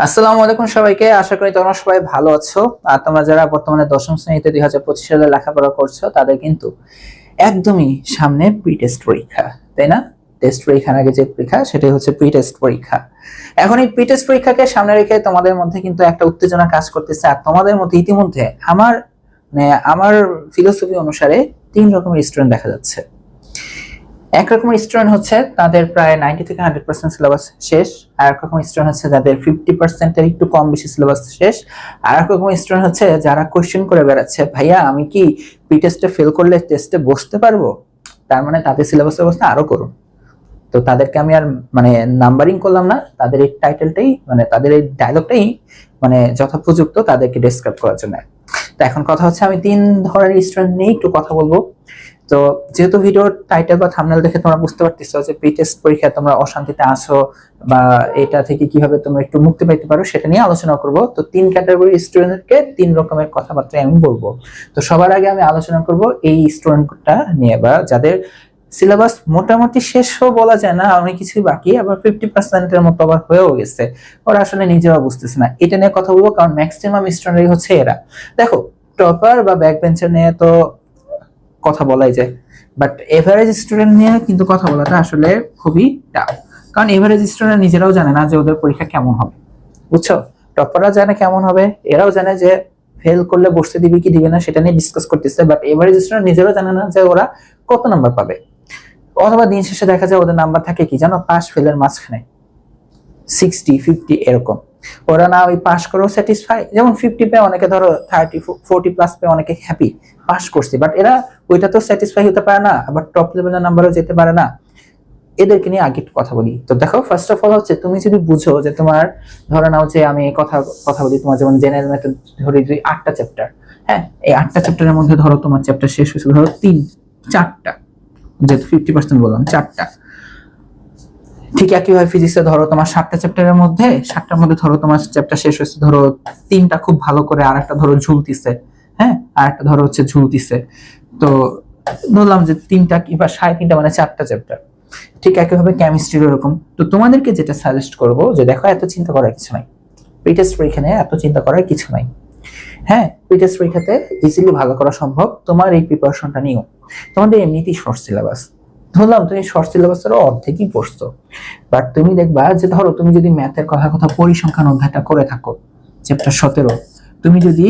আসসালামু আলাইকুম সবাইকে। আশা করি তোমরা সবাই ভালো আছো। আর তোমরা যারা বর্তমানে দশম শ্রেণীতে দুই হাজার পঁচিশ সালে লেখাপড়া করছ, তাদের কিন্তু একদমই সামনে প্রি টেস্ট পরীক্ষা, তাই না? টেস্ট পরীক্ষার আগে যে পরীক্ষা, সেটাই হচ্ছে প্রি টেস্ট পরীক্ষা। এখন এই প্রি টেস্ট পরীক্ষাকে সামনে রেখে তোমাদের মধ্যে কিন্তু একটা উত্তেজনা কাজ করতেছে। আর তোমাদের মধ্যে ইতিমধ্যে আমার মানে আমার ফিলোসফি অনুসারে তিন রকমের স্টুডেন্ট দেখা যাচ্ছে। এক রকমের স্টুডেন্ট হচ্ছে তাদের প্রায় নাইনটি থেকে হান্ড্রেড পার্সেন্ট সিলেবাস শেষ, আর এক রকম স্টুডেন্ট হচ্ছে যাদের ফিফটি পার্সেন্টের একটু কম বেশি সিলেবাস শেষ, আর এক রকম স্টুডেন্ট হচ্ছে যারা কোশ্চেন করে বেড়াচ্ছে, ভাইয়া, আমি কি প্রি টেস্টে ফেল করলে টেস্টে বসতে পারব? তার মানে তাদের সিলেবাস ব্যবস্থা আরও করুন। তো তাদেরকে আমি আর মানে নাম্বারিং করলাম না, তাদের এই টাইটেলটাই মানে তাদের এই ডায়লগটাই মানে যথাপযুক্ত তাদেরকে ডেসক্রাইব করার জন্য। তো এখন কথা হচ্ছে আমি তিন ধরনের স্টুডেন্ট নিয়ে একটু কথা বলব। তো যেহেতু ভিডিওর টাইটেল বা থামনেল দেখে তোমরা বুঝতে পারতেছো যে প্রি টেস্ট পরীক্ষায় তোমরা অশান্তিতে আছো বা এটা থেকে কীভাবে তোমরা একটু মুক্তি পাইতে পারো সেটা নিয়ে আলোচনা করব। তো তিন ক্যাটাগরি স্টুডেন্টকে তিন রকমের কথাবার্তা আমি বলব। তো সবার আগে আমি আলোচনা করব এই স্টুডেন্টটা নিয়ে বা যাদের সিলেবাস মোটামুটি শেষও বলা যায় না, অনেক কিছুই বাকি, আবার ফিফটি পার্সেন্টের মতো আবার হয়েও গেছে। ওরা আসলে নিজেরা বুঝতেছে না। এটা নিয়ে কথা বলব কারণ ম্যাক্সিমাম স্টুডেন্টই হচ্ছে এরা। দেখো টপার বা ব্যাক বেঞ্চার নিয়ে তো কথা বলাই যায়। বাট এভারেজ স্টুডেন্ট নিয়ে কিন্তু কথা বলাটা আসলে খুবই টাফ কারণ এভারেজ স্টুডেন্ট নিজেরাও জানে না যে ওদের পরীক্ষা কেমন হবে। বুঝছ? টপাররা জানে কেমন হবে। এরাও জানে যে ফেল করলে বসতে দিবে কি দিবে না, সেটা নিয়ে ডিসকাস করতেছে। বাট এভারেজ স্টুডেন্ট নিজেরাও জানে না যে ওরা কত নাম্বার পাবে। অথবা দিন শেষে দেখা যায় ওদের নাম্বার থাকে কি জানো? পাস ফেলের মাঝখানে। সিক্সটি ফিফটি এরকম। ওরা না ওই পাস করেও স্যাটিসফাই যেমন ফিফটি পে অনেকে ধরো থার্টি ফোরটি প্লাস পে অনেকে হ্যাপি পাস করছে। বাট এরা ওইটা তো স্যাটিসফাই হতে পারে না, আবার টপ লেভেলের নাম্বারও যেতে পারে না। এদেরকে নিয়ে আগে কথা বলি। তো দেখো ফার্স্ট অফ অল হচ্ছে, তুমি যদি বুঝো যে তোমার, ধরে নাও যে আমি কথা কথা বলি তোমার যেমন জেনারেল মেথড ধরি যদি আটটা চ্যাপ্টার হ্যাঁ? এই আটটা চ্যাপ্টারের মধ্যে ধরো তোমার চ্যাপ্টার শেষ হয়েছে, ধরো তিন, চারটা। যেহেতু ফিফটি পার্সেন্ট বললাম, চারটা। ঠিক একইভাবে ফিজিক্সে ধরো তোমার সাতটা চ্যাপ্টারের মধ্যে, সাতটার মধ্যে ধরো তোমার চ্যাপ্টার শেষ হয়েছে, ধরো তিনটা খুব ভালো করে আর একটা ধরো ঝুলতিছে হ্যাঁ? আর একটা ধরো হচ্ছে ঝুলতিছে। তো ধরলাম যে তিনটা কিংবা সাড়ে তিনটা মানে চারটা চ্যাপ্টার ঠিক একইভাবে কেমিস্ট্রির এরকম। তো তোমাদেরকে যেটা সাজেস্ট করব, যে দেখো এত চিন্তা করার কিছু নাই। প্রিটেস্ট পরীক্ষা নিয়ে এত চিন্তা করার কিছু নাই। হ্যাঁ? প্রিটেস্ট পরীক্ষাতে ইজিলি ভালো করা সম্ভব। তোমার এই প্রিপারেশনটা নিও। তোমাদের এমনিতেই শর্ট সিলেবাস ধরলাম, তুমি শর্ট সিলেবাসেরও অর্ধেকই পড়ছো বাট তুমি দেখবা যে, ধরো, তুমি যদি ম্যাথের কথা কথা পরিসংখ্যান অধ্যায়টা করে থাকো চ্যাপ্টার সতেরো, তুমি যদি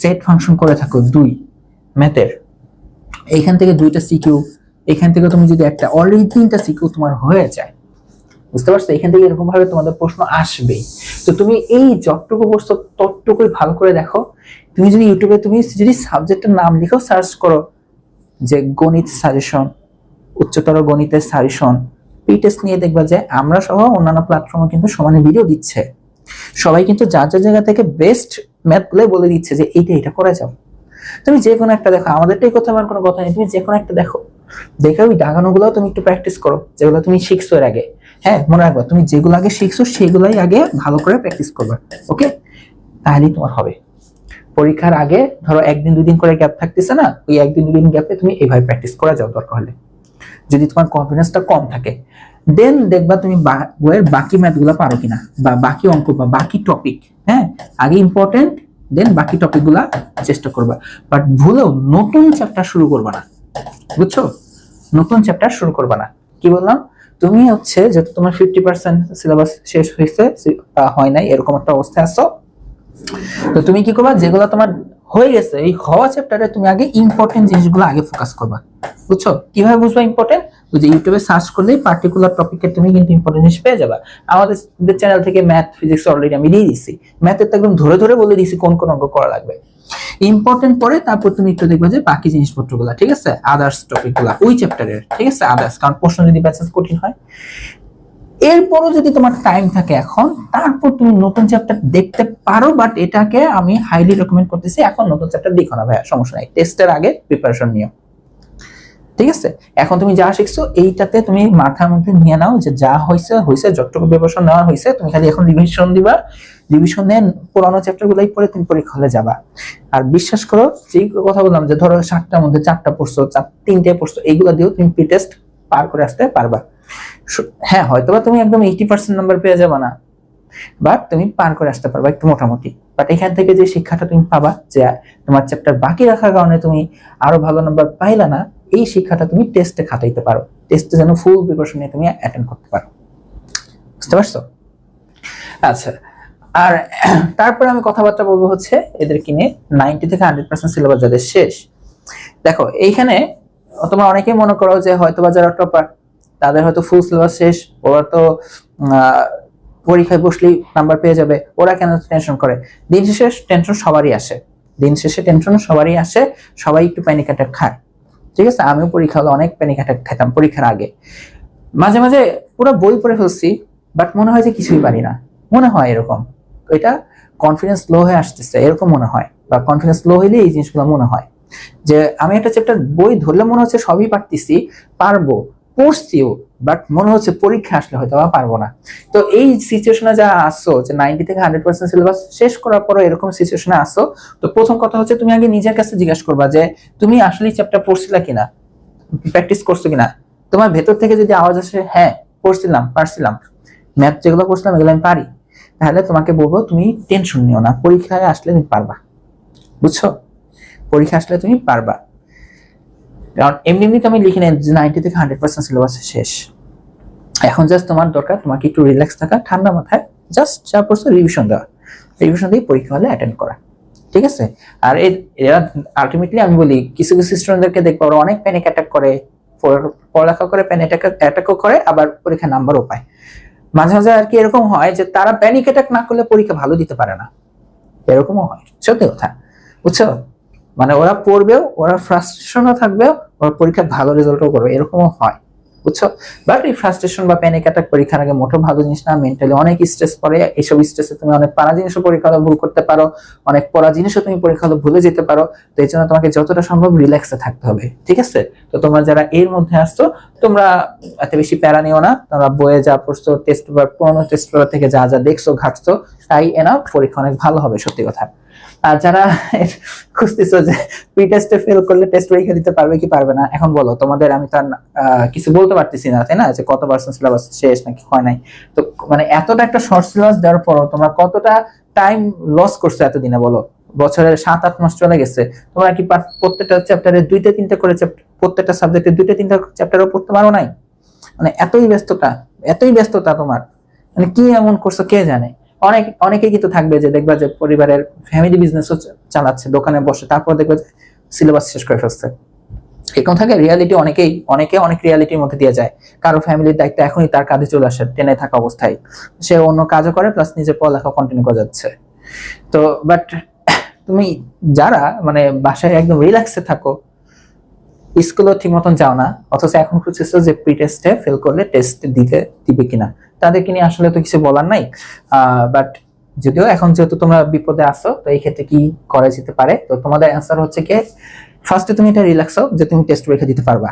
সেট ফাংশন করে থাকো দুই ম্যাথের এইখান থেকে দুইটা সিকিউ এখান থেকে তুমি যদি একটা অলরেডি তিনটা সিকিউ তোমার হয়ে যায়। বুঝতে পারছ? এখান থেকে এরকম ভাবে তোমাদের প্রশ্ন আসবেই তো তুমি এই যতটুকু পড়ছো ততটুকুই ভালো করে দেখো। তুমি যদি ইউটিউবে তুমি যদি সাবজেক্টের নাম লিখো সার্চ করো যে গণিত সাজেশন উচ্চতর গণিতের সাজেশন টেস্ট নিয়ে দেখবা যে আমরা সহ অন্যান্য প্ল্যাটফর্মে কিন্তু সমানে ভিডিও দিচ্ছে। সবাই কিন্তু যার যার জায়গা থেকে বেস্ট ম্যাথগুলো বলে দিচ্ছে যে এইটা এটা করে যাও। তুমি যে কোনো একটা দেখো, আমাদেরটাই কথা আমার কোনো কথা নেই, তুমি যে কোনো একটা দেখো। দেখে ওই দাগানোগুলো তুমি একটু প্র্যাকটিস করো, যেগুলো তুমি শিখছো এর আগে। হ্যাঁ মনে রাখবা, তুমি যেগুলো আগে শিখছো, সেগুলাই আগে ভালো করে প্র্যাকটিস করবে ওকে তাহলেই তোমার হবে। পরীক্ষার আগে ধরো একদিন দুদিন করে গ্যাপ থাকতেছে না, ওই একদিন দুদিন গ্যাপে তুমি এইভাবে প্র্যাকটিস করা যাও দরকার হলে। যদি তোমার কনফিডেন্সটা কম থাকে দেন দেখবা তুমি বইয়ের বাকি ম্যাথগুলো পারো কিনা, বা বাকি অঙ্ক, বা বাকি টপিক হ্যাঁ? আগে ইম্পর্টেন্ট দেন বাকি টপিকগুলা চেষ্টা করবা। বাট ভুলেও নতুন চ্যাপ্টার শুরু করবা না, বুঝছ? নতুন চ্যাপ্টার শুরু করবা না। কি বললাম? তুমি হচ্ছে যেহেতু তোমার ফিফটি পার্সেন্ট সিলেবাস শেষ হয়েছে হয় নাই, এরকম একটা অবস্থায় আছো, তো তুমি কি করবা? যেগুলো তোমার হয়ে গেছে, এই হওয়া চ্যাপ্টারে তুমি আগে ইম্পর্টেন্ট জিনিসগুলো আগে ফোকাস করবা। বুঝছ? কীভাবে বুঝবা ইম্পর্টেন্ট যে ইউটিউবে সার্চ করলেই পার্টিকুলার টপিকে তুমি কিন্তু ইম্পর্টেন্ট জিনিস পেয়ে যাবা। আমাদের চ্যানেল থেকে ম্যাথ ফিজিক্স অলরেডি আমি দিয়ে দিছি। ম্যাথের তো একদম ধরে ধরে বলে দিছি কোন কোন অঙ্ক করা লাগবে। ইম্পর্টেন্ট পরে তারপর তুমি একটু দেখবা যে বাকি জিনিসপত্রগুলো, ঠিক আছে? আদার্স টপিকগুলো ওই চ্যাপ্টারের ঠিক আছে? আদার্স কারণ প্রশ্ন যদি প্যাসেজ কঠিন হয়। এরপরও যদি তোমার টাইম থাকে এখন, তারপর তুমি নতুন চ্যাপ্টার দেখতে পারো বাট এটাকে আমি হাইলি রেকমেন্ড করতেছি। এখন নতুন চ্যাপ্টার দেখো না ভাইয়া, সমস্যা নাই। টেস্টের আগে প্রিপারেশন নিও। ঠিক আছে? এখন তুমি যা শিখছো, এইটাতে তুমি মাথার মধ্যে নিয়ে নাও যে যা হয়েছে হয়েছে যতটুকু প্রিপারেশন নেওয়া হয়েছে তুমি খালি এখন রিভিশন দিবা। রিভিশন পুরানো চ্যাপ্টার গুলাই পরে তুমি পরীক্ষা হলে যাবা। আর বিশ্বাস করো, যেই কথা বললাম যে ধরো সাতটার মধ্যে চারটা পড়ছো, চার, তিনটে পড়ছো, এইগুলো দিয়েও তুমি প্রি টেস্ট পার করে আসতে পারবা। হ্যাঁ হয়তোবা তুমি একদম এইটি পার্সেন্ট নাম্বার পেয়ে যাবে না বাট তুমি পার করে আসতে পারবা একটু মোটামুটি। বাট এখান থেকে যে শিক্ষাটা তুমি পাবা, যে তোমার চ্যাপ্টার বাকি রাখার কারণে তুমি আরও ভালো নাম্বার পাইলা না এই শিক্ষাটা তুমি টেস্টে খাটাইতে পারো। টেস্টে যেন ফুল প্রিপারেশন নিয়ে তুমি অ্যাটেন্ড করতে পারো। বুঝতে পারছ? আচ্ছা আর তারপরে আমি কথাবার্তা বলব হচ্ছে এদের কিনে নাইনটি থেকে হান্ড্রেড পার্সেন্ট সিলেবাস যাদের শেষ। দেখো, এইখানে তোমরা অনেকেই মনে করো যে হয়তো বা যারা টপার তাদের হয়তো ফুল সিলেবাস শেষ, ওরা তো পরীক্ষায় বসলেই নাম্বার পেয়ে যাবে, ওরা কেন টেনশন করে? দিন শেষে টেনশন সবারই আসে। দিন শেষে টেনশন সবারই আসে, সবাই একটু প্যানিক অ্যাটাক খায়। ঠিক আছে? আমিও পরীক্ষা হলে অনেক প্যানিক অ্যাটাক খেতাম পরীক্ষার আগে। মাঝে মাঝে পুরো বই পড়ে ফেলছি বাট মনে হয় যে কিছুই পারি না। মনে হয় এরকম। এটা কনফিডেন্স লো হয়ে আসতেছে, এরকম মনে হয়। বা কনফিডেন্স লো হইলে এই জিনিসগুলো মনে হয়। যে আমি একটা চ্যাপ্টার বই ধরলে মনে হচ্ছে সবই পারতেছি, পারব। পড়ছিও বাট মনে হচ্ছে পরীক্ষা আসলে হয়তো বা পারব না। তো এই সিচুয়েশনে যা আসছো, যে নাইনটি থেকে হান্ড্রেড পার্সেন্ট সিলেবাস শেষ করার পরে এরকম সিচুয়েশনে আসো তো প্রথম কথা হচ্ছে তুমি আগে নিজের কাছে জিজ্ঞাসা করবা যে, তুমি আসলে চ্যাপ্টার পড়ছিলা কিনা? প্র্যাকটিস করছ কিনা? তোমার ভেতর থেকে যদি আওয়াজ আসে হ্যাঁ পড়ছিলাম, পারছিলাম। ম্যাথ যেগুলো পড়ছিলাম, এগুলো আমি পারি। তাহলে তোমাকে বলব, তুমি টেনশন নিও না, পরীক্ষায় আসলে তুমি পারবা। বুঝছ? পরীক্ষা আসলে তুমি পারবা। কারণ এমনি এমনিতে আমি লিখে যে নাইনটি থেকে হান্ড্রেড পার্সেন্ট সিলেবাস শেষ। এখন জাস্ট তোমার দরকার, তোমাকে একটু রিল্যাক্স থাকা, ঠান্ডা মাথায় জাস্ট যা পড়ছো রিভিশন দেওয়া। রিভিশন দিয়ে পরীক্ষা হলে অ্যাটেন্ড করা। ঠিক আছে? আর এর- আলটিমেটলি আমি বলি, কিছু কিছু স্টুডেন্টদেরকে দেখব ওরা অনেক প্যানিক অ্যাটাক করে। পড়ালেখা করে প্যানিক অ্যাটাকও করে, আবার পরীক্ষা নাম্বারও পায়। মাঝে মাঝে আর কি এরকম হয় যে তারা প্যানিক অ্যাটাক না করলে পরীক্ষা ভালো দিতে পারে না। এরকমও হয়। সত্যি কথা। বুঝছ? মানে ওরা পড়বেও, ওরা ফ্রাস্ট্রেশনও থাকবে ওরা পরীক্ষা ভালো রেজাল্টও করবে, এরকমও হয়, বুঝছ? বাট এই ফ্রাস্ট্রেশন বা প্যানিক অ্যাটাক পরীক্ষার আগে মোটেও ভালো জিনিস না মেন্টালি অনেক স্ট্রেস পড়ে এইসব স্ট্রেসে তুমি অনেক পারা জিনিসও পরীক্ষা ভুল করতে পারো, অনেক পড়া জিনিসও তুমি পরীক্ষা ভুলে যেতে পারো, তো এই জন্য তোমাকে যতটা সম্ভব রিল্যাক্সে থাকতে হবে, ঠিক আছে? তো তোমরা যারা এর মধ্যে আসছো, তোমরা এত বেশি প্যারা নিও না, তোমরা বইয়ে যা পড়ছো টেস্ট পেপার পুরোনো টেস্ট পেপার থেকে যা যা দেখছ, ঘাটছো, তাই এনা পরীক্ষা অনেক ভালো হবে, সত্যি কথা। আর যারা খুঁজতেছো যে প্রি টেস্টে ফেল করলে টেস্ট পরীক্ষা দিতে পারবে কি পারবে না, এখন বলো, তোমাদের আমি তার কিছু বলতে পারতেছি না, তাই না? যে কত পার্সেন্ট সিলেবাস শেষ নাকি হয় নাই? তো মানে এতটা একটা শর্ট সিলেবাস দেওয়ার পরও তোমরা কতটা টাইম লস করছ এতদিনে বলো? বছরের সাত আট মাস চলে গেছে, তোমরা কি প্রত্যেকটা চ্যাপ্টারে দুইটা তিনটা করে প্রত্যেকটা সাবজেক্টে দুইটা তিনটা চ্যাপ্টারও পড়তে পারো নাই? মানে এতই ব্যস্ততা এতই ব্যস্ততা তোমার মানে কি এমন করছ কে জানে? অনেক, অনেকেই কিন্তু থাকবে যে দেখবা যে পরিবারের ফ্যামিলি বিজনেসও চালাচ্ছে, দোকানে বসে, তারপর দেখবে যে সিলেবাস শেষ করে ফেলছে। এরকম থাকে রিয়ালিটি অনেকেই, অনেকে অনেক রিয়ালিটির মধ্যে দিয়ে যায়। কারও ফ্যামিলির দায়িত্ব এখনই তার কাজে চলে আসে, টেনে থাকা অবস্থায়। সে অন্য কাজও করে প্লাস নিজের পড়ালেখা কন্টিনিউ করে যাচ্ছে। তো বাট তুমি যারা মানে বাসায় একদম রিল্যাক্সে থাকো স্কুলও ঠিক মতন যাও না, অথচ এখন খুঁজতেছো যে প্রি টেস্টে ফেল করলে টেস্ট দিতে দিবে কিনা। তাদেরকে নিয়ে আসলে তো কিছু বলার নাই বাট যদিও এখন যেহেতু তোমরা বিপদে আসো তো এই ক্ষেত্রে কি করা যেতে পারে? তো তোমাদের অ্যান্সার হচ্ছে কি ফার্স্টে তুমি এটা রিল্যাক্স হও যে তুমি টেস্ট পরীক্ষা দিতে পারবা।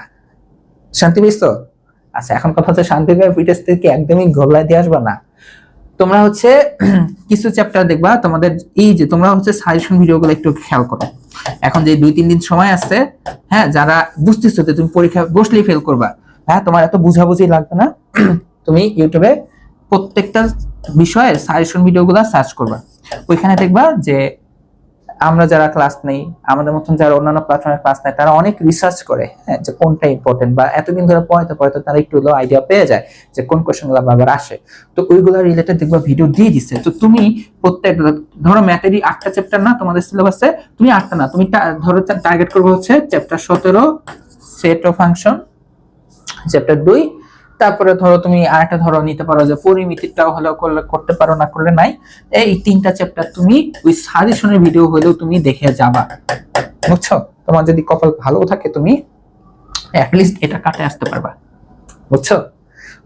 শান্তি পেয়েছ আচ্ছা এখন কথা হচ্ছে শান্তি পেয়ে প্রি টেস্ট থেকে একদমই গোল্লায় দিয়ে আসবা না? তোমরা হচ্ছে কিছু চ্যাপ্টার দেখবা, তোমাদের এই যে তোমরা হচ্ছে সাজেশন ভিডিওগুলো একটু খেয়াল করো। এখন যে দুই, তিন দিন সময় আছে হ্যাঁ যারা বুঝতেছো যে তুমি পরীক্ষা বসলেই ফেল করবা হ্যাঁ তোমার এত বুঝাবুঝি লাগবে না, তুমি ইউটিউবে প্রত্যেকটা বিষয়ের সাজেশন ভিডিওগুলো সার্চ করবা। ওইখানে দেখবা যে আমরা যারা ক্লাস নেই, আমাদের মতন যারা অন্যান্য প্ল্যাটফর্মে ক্লাস নেয় তারা অনেক রিসার্চ করে হ্যাঁ যে কোনটা ইম্পর্টেন্ট বা এতদিন ধরে পড়াতে পড়াতে তারা একটু হলেও আইডিয়া পেয়ে যায় যে কোন কোয়েশ্চেনগুলো বারবার আসে। তো ওইগুলো রিলেটেড দেখবা ভিডিও দিয়ে দিচ্ছে তো তুমি প্রত্যেক, ধরো ম্যাথেরই আটটা চ্যাপ্টার না, তোমাদের সিলেবাসে তুমি আটটা না, তুমি ধরো টার্গেট করব হচ্ছে চ্যাপ্টার সতেরো সেট ও ফাংশন চ্যাপ্টার দুই তারপরে ধরো তুমি আরেকটা ধরো নিতে পারো যে পরিমিতিটাও হলেও করলে, করতে পারো, না করলে নাই। এই তিনটা চ্যাপ্টার তুমি ওই সাজেশনের ভিডিও হলেও তুমি দেখে যাবা। বুঝছ? তোমার যদি কপাল ভালো থাকে তুমি অ্যাটলিস্ট এটা কাটে আসতে পারবা। বুঝছ?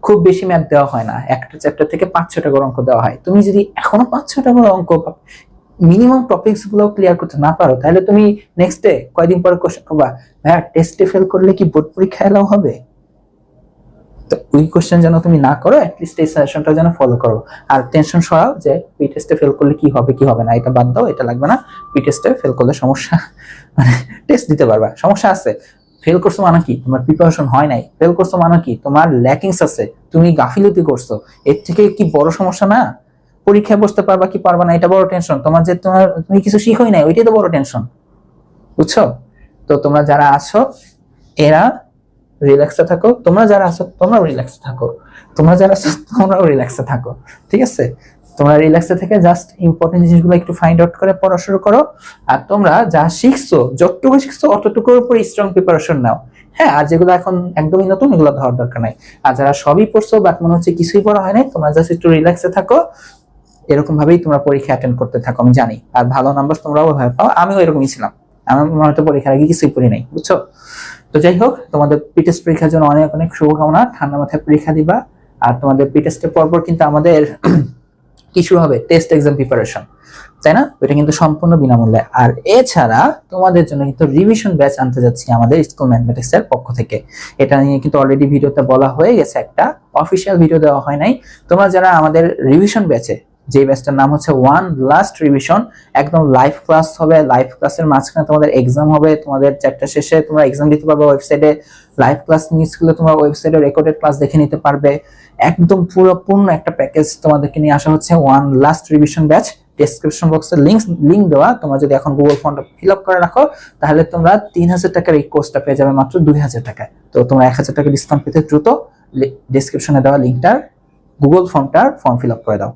খুব বেশি ম্যাথ দেওয়া হয় না। একটা চ্যাপ্টার থেকে পাঁচ ছটা করে অঙ্ক দেওয়া হয়। তুমি যদি এখনও পাঁচ ছটা করে অঙ্ক মিনিমাম টপিকসগুলো ক্লিয়ার করতে না পারো, তাহলে তুমি নেক্সট ডে কয়দিন পরে কোশ্চেন করবা হ্যাঁ টেস্টে ফেল করলে কি বোর্ড পরীক্ষা এলাও হবে? তো ওই কোশ্চেন যেন তুমি না করো অ্যাটলিস্ট এই সাজেশনটা যেন ফলো করো। আর টেনশন সরাও যে প্রি টেস্টে ফেল করলে কি হবে কি হবে না, এটা বাদ দাও, এটা লাগবে না। প্রি টেস্টে ফেল করলে সমস্যা মানে টেস্ট দিতে পারবা, সমস্যা আছে। ফেল করছ মানে কি? তোমার প্রিপারেশন হয় নাই। ফেল করছ মানে কি? তোমার ল্যাকিংস আছে, তুমি গাফিলতি করছ। এর থেকে কি বড় সমস্যা না? পরীক্ষায় বসতে পারবা কি পারবা না, এটা বড় টেনশন তোমার যে তোমার, তুমি কিছু শিখোই নাই, ওইটাই তো বড় টেনশন বুঝছ? তো তোমরা যারা আছো, এরা রিল্যাক্সে থাকো। তোমরা যারা আছো, তোমরাও রিল্যাক্সে থাকো। তোমরা যারা আছো, তোমরাও রিল্যাক্সে থাকো। ঠিক আছে? তোমরা রিল্যাক্সে থেকে জাস্ট ইম্পর্টেন্ট জিনিসগুলো একটু ফাইন্ড আউট করে পড়া শুরু করো। আর তোমরা যা শিখছো, যতটুকু শিখছো, অতটুকুর উপর স্ট্রং প্রিপারেশন নাও। হ্যাঁ আর যেগুলো এখন একদমই নতুন, এগুলো ধরার দরকার নাই। আর যারা সবই পড়ছো বা মনে হচ্ছে কিছুই পড়া হয় নাই তোমরা জাস্ট একটু রিল্যাক্সে থাকো। এরকম ভাবেই তোমরা পরীক্ষা অ্যাটেন্ড করতে থাকো, আমি জানি। আর ভালো নাম্বার তোমরাও ভাবে পাও, আমিও এরকমই ছিলাম। আমার মনে হতো পরীক্ষার আগে কিছুই পড়ি নাই, বুঝছ? তো যাই হোক, তোমাদের পিটেস্ট পরীক্ষার জন্য অনেক অনেক শুভকামনা। ঠান্ডা মাথায় পরীক্ষা দিবা। আর তোমাদের পিটেস্টের পরপর কিন্তু আমাদের কি শুরু হবে টেস্ট এক্সাম প্রিপারেশন তাই না? ওইটা কিন্তু সম্পূর্ণ বিনামূল্যে। আর এছাড়া তোমাদের জন্য কিন্তু রিভিশন ব্যাচ আনতে যাচ্ছি আমাদের স্কুল ম্যাথমেটিক্স এর পক্ষ থেকে। এটা নিয়ে কিন্তু অলরেডি ভিডিওতে বলা হয়ে গেছে একটা। অফিসিয়াল ভিডিও দেওয়া হয় নাই। তোমরা যারা আমাদের রিভিশন ব্যাচে যে ব্যাচটার নাম হচ্ছে ওয়ান লাস্ট রিভিশন একদম লাইভ ক্লাস হবে। লাইভ ক্লাসের মাঝখানে তোমাদের এক্সাম হবে। তোমাদের চ্যাপ্টার শেষে তোমরা এক্সাম দিতে পারবে ওয়েবসাইটে লাইভ ক্লাস মিস করলে তোমরা ওয়েবসাইটে রেকর্ডেড ক্লাস দেখে নিতে পারবে। একদম পুরো পূর্ণ একটা প্যাকেজ তোমাদেরকে নিয়ে আসা হচ্ছে one last revision batch description বক্সে লিঙ্ক লিঙ্ক দেওয়া। তোমরা যদি এখন গুগল ফর্মটা ফিল আপ করে রাখো, তাহলে তোমরা তিন হাজার টাকার এই কোর্সটা পেয়ে যাবে মাত্র দুই হাজার টাকায়। তো তোমরা এক হাজার টাকা ডিসকাউন্ট পেতে দ্রুত ডেসক্রিপশনে দেওয়া লিঙ্কটার গুগল ফর্মটার ফর্ম ফিল আপ করে দাও।